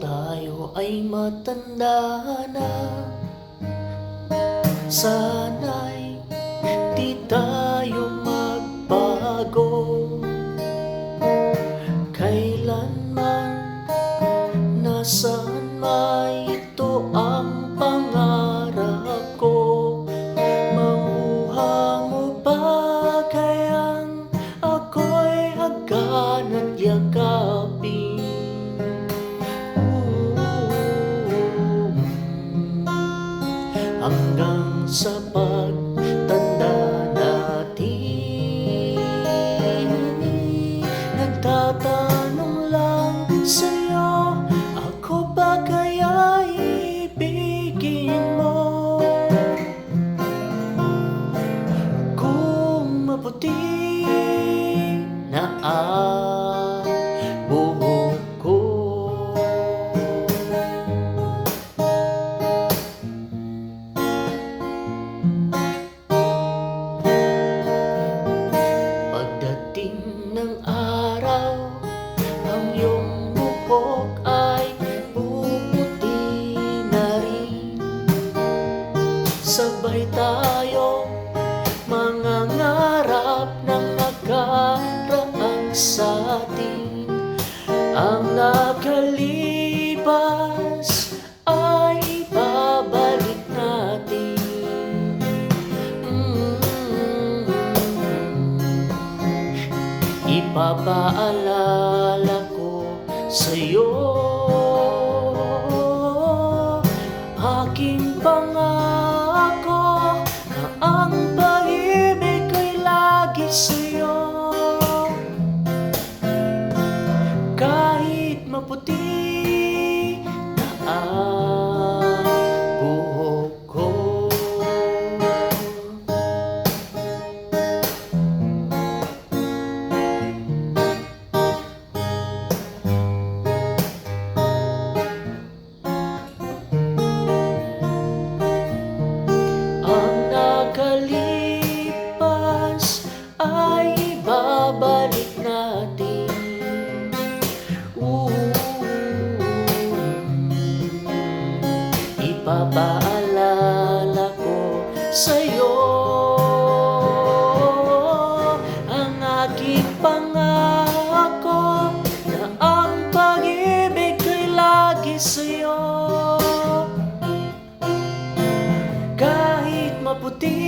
tanda-tanda Sana'y di tayo magbago. Kailanman, nasaan may ito ang pangarap ko? Mamuha mo ba kayang ako'y hagan at yakapin hanggang sa pagtanda Sabay tayo mga ngarap ng nakaraan sa atin. Ang nakalipas ay babalik natin. Mm. Ipapaalala ko sa'yo lagi Ipapaalala ko sa'yo Ang aking pangako Na ang pag-ibig ko'y lagi sa'yo. Kahit maputi